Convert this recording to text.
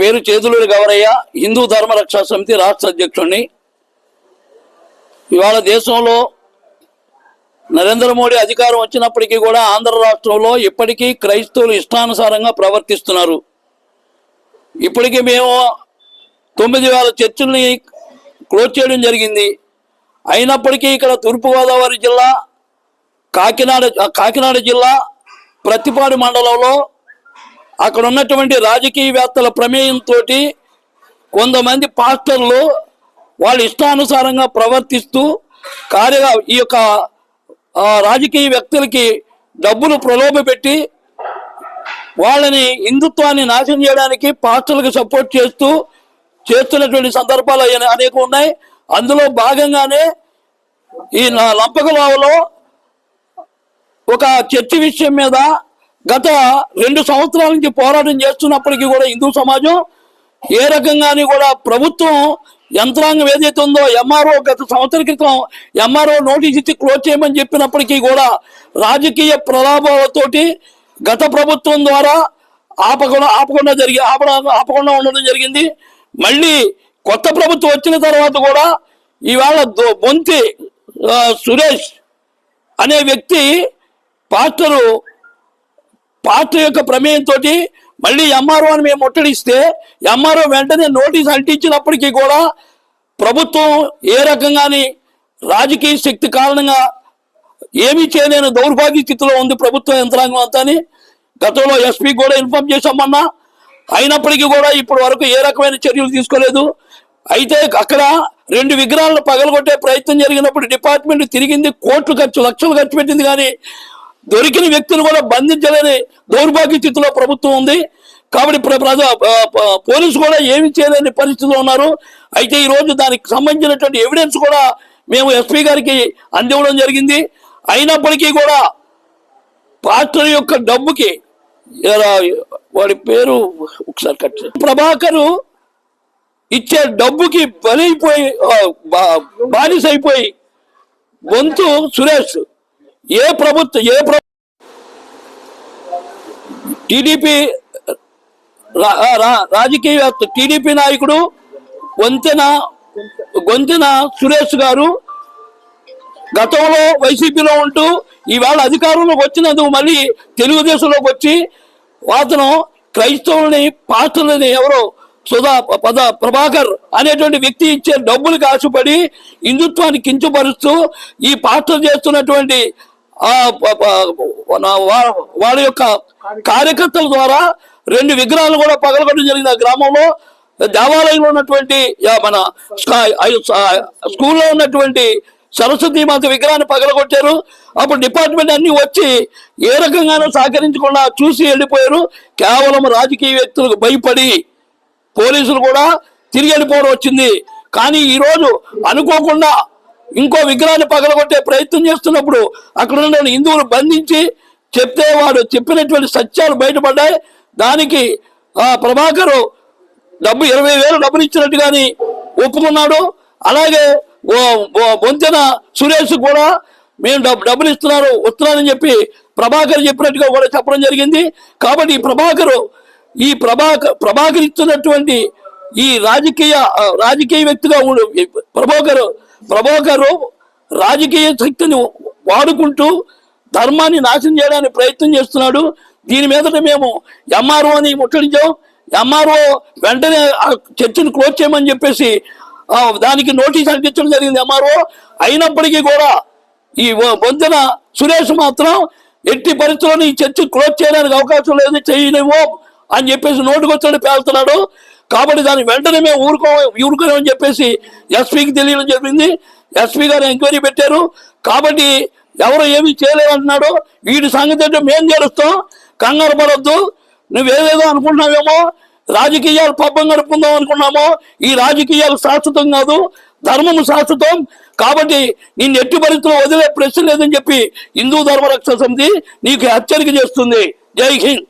పేరు చేతులూరి గవరయ్య హిందూ ధర్మ రక్షా సమితి రాష్ట్ర అధ్యక్షుడిని ఇవాళ దేశంలో నరేంద్ర మోడీ అధికారం వచ్చినప్పటికీ కూడా ఆంధ్ర రాష్ట్రంలో ఇప్పటికీ క్రైస్తవులు ఇష్టానుసారంగా ప్రవర్తిస్తున్నారు. ఇప్పటికీ మేము తొమ్మిది వేల చర్చిల్ని క్లోజ్ చేయడం జరిగింది. అయినప్పటికీ ఇక్కడ తూర్పుగోదావరి జిల్లా కాకినాడ కాకినాడ జిల్లా ప్రతిపాడు మండలంలో అక్కడ ఉన్నటువంటి రాజకీయవేత్తల ప్రమేయంతో కొంతమంది పాస్టర్లు వాళ్ళ ఇష్టానుసారంగా ప్రవర్తిస్తూ కార్య ఈ యొక్క రాజకీయ వ్యక్తులకి డబ్బులు ప్రలోభ పెట్టి వాళ్ళని హిందుత్వాన్ని నాశనం చేయడానికి పాస్టర్లకు సపోర్ట్ చేస్తూ చేస్తున్నటువంటి సందర్భాలు అనేక ఉన్నాయి. అందులో భాగంగానే ఈ నా- లంపకలావలో ఒక చర్చి విషయం మీద గత రెండు సంవత్సరాల నుంచి పోరాటం చేస్తున్నప్పటికీ కూడా హిందూ సమాజం ఏ రకంగాని కూడా ప్రభుత్వం యంత్రాంగం ఏదైతే ఉందో ఎంఆర్ఓ గత సంవత్సరం క్రితం ఎంఆర్ఓ నోటీస్ ఇచ్చి క్లోజ్ చేయమని చెప్పినప్పటికీ కూడా రాజకీయ ప్రలాభాలతోటి గత ప్రభుత్వం ద్వారా ఆపకుండా ఆపకుండా జరిగి ఆపడ ఆపకుండా ఉండడం జరిగింది. మళ్ళీ కొత్త ప్రభుత్వం వచ్చిన తర్వాత కూడా ఈవేళ బొంతి సురేష్ అనే వ్యక్తి పాస్టరు పార్టీ యొక్క ప్రమేయంతో మళ్ళీ ఎంఆర్ఓ అని మేము ముట్టడిస్తే ఎంఆర్ఓ వెంటనే నోటీస్ అంటించినప్పటికీ కూడా ప్రభుత్వం ఏ రకంగాని రాజకీయ శక్తి కారణంగా ఏమీ చేయలేని దౌర్భాగ్య స్థితిలో ఉంది ప్రభుత్వ యంత్రాంగం అంతా గతంలో ఎస్పీ కూడా ఇన్ఫార్మ్ చేశామన్నా. అయినప్పటికీ కూడా ఇప్పటి వరకు ఏ రకమైన చర్యలు తీసుకోలేదు. అయితే అక్కడ రెండు విగ్రహాలను పగలగొట్టే ప్రయత్నం జరిగినప్పుడు డిపార్ట్మెంట్ తిరిగింది. కోట్లు ఖర్చు లక్షలు ఖర్చు పెట్టింది కానీ దొరికిన వ్యక్తులు కూడా బంధించలేని దౌర్భాగ్య స్థితిలో ప్రభుత్వం ఉంది. కాబట్టి ప్రజా పోలీసు కూడా ఏమి చేయలేని పరిస్థితిలో ఉన్నారు. అయితే ఈరోజు దానికి సంబంధించినటువంటి ఎవిడెన్స్ కూడా మేము ఎస్పీ గారికి అందివ్వడం జరిగింది. అయినప్పటికీ కూడా పాస్టర్ యొక్క డబ్బుకి వాడి పేరు ఒకసారి కట్ ప్రభాకరు ఇచ్చే డబ్బుకి బలైపోయి బానిసైపోయి బానిస అయిపోయి గొంతు సురేష్ ఏ ప్రభుత్వం ఏ ప్రభు టీడీపీ రాజకీయ టీడీపీ నాయకుడు వంతెన గొంతెన సురేష్ గారు గతంలో వైసీపీలో ఉంటూ ఈవేళ అధికారంలోకి వచ్చినందుకు మళ్ళీ తెలుగుదేశంలోకి వచ్చి అతను క్రైస్తవుల్ని పాస్టర్లని ఎవరో సుధా పద ప్రభాకర్ అనేటువంటి వ్యక్తి ఇచ్చే డబ్బులకు ఆశపడి హిందుత్వాన్ని కించపరుస్తూ ఈ పాస్టర్ చేస్తున్నటువంటి ఆ వాళ్ళ యొక్క కార్యకర్తల ద్వారా రెండు విగ్రహాలు కూడా పగలగొట్టడం జరిగింది. ఆ గ్రామంలో దేవాలయంలో ఉన్నటువంటి యా మన స్కూల్లో ఉన్నటువంటి సరస్వతి మాత విగ్రహాన్ని పగలగొట్టారు. అప్పుడు డిపార్ట్మెంట్ అన్ని వచ్చి ఏ రకంగానూ సహకరించకుండా చూసి వెళ్ళిపోయారు. కేవలం రాజకీయ వ్యక్తులకు భయపడి పోలీసులు కూడా తిరిగి వెళ్ళిపోవడం వచ్చింది. కానీ ఈరోజు అనుకోకుండా ఇంకో విగ్రహాన్ని పగలగొట్టే ప్రయత్నం చేస్తున్నప్పుడు అక్కడ ఉన్న హిందువులు బంధించి చెప్తే వాడు చెప్పినటువంటి సత్యాలు బయటపడ్డాయి. దానికి ఆ ప్రభాకరు డబ్బు ఇరవై వేలు డబ్బులు ఇచ్చినట్టు కానీ ఒప్పుకున్నాడు. అలాగే ఓ బొంతెన సురేష్ కూడా మేము డబ్బు డబ్బులు ఇస్తున్నారు వస్తున్నానని చెప్పి ప్రభాకర్ చెప్పినట్టుగా కూడా చెప్పడం జరిగింది. కాబట్టి ఈ ప్రభాకరు ఈ ప్రభాకర్ ప్రభాకర్ ఇస్తున్నటువంటి ఈ రాజకీయ రాజకీయ వ్యక్తిగా ప్రభాకరు ప్రభాకర్ రాజకీయ శక్తిని వాడుకుంటూ ధర్మాన్ని నాశనం చేయడానికి ప్రయత్నం చేస్తున్నాడు. దీని మీదట మేము ఎంఆర్ఓ అని ముట్టడించాం. ఎంఆర్ఓ వెంటనే ఆ చర్చను క్లోజ్ చేయమని చెప్పేసి దానికి నోటీస్ అంటించడం జరిగింది ఎంఆర్ఓ. అయినప్పటికీ కూడా ఈ వంతెన సురేష్ మాత్రం ఎట్టి పరిస్థితుల్లో ఈ చర్చి క్లోజ్ చేయడానికి అవకాశం లేదు చేయలేమో అని చెప్పేసి నోటుకొచ్చాడు పేలుతున్నాడు. కాబట్టి దాన్ని వెంటనే మేము ఊరుకో ఊరుకోమని చెప్పేసి ఎస్పీకి తెలియడం జరిగింది. ఎస్పీ గారు ఎంక్వైరీ పెట్టారు. కాబట్టి ఎవరు ఏమీ చేయలేమంటున్నాడు వీటి సంగతి అంటే మేము చేరుస్తాం కంగారు పడొద్దు. నువ్వేదేదో అనుకుంటున్నావేమో రాజకీయాలు పబ్బం గడుపుకుందాం అనుకున్నామో ఈ రాజకీయాలు శాశ్వతం కాదు ధర్మము శాశ్వతం. కాబట్టి నిన్ను ఎట్టి పరిస్థితుల్లో వదిలే ప్రశ్న లేదని చెప్పి హిందూ ధర్మ రక్షణ సమితి నీకు హెచ్చరిక చేస్తుంది. జై హింద్.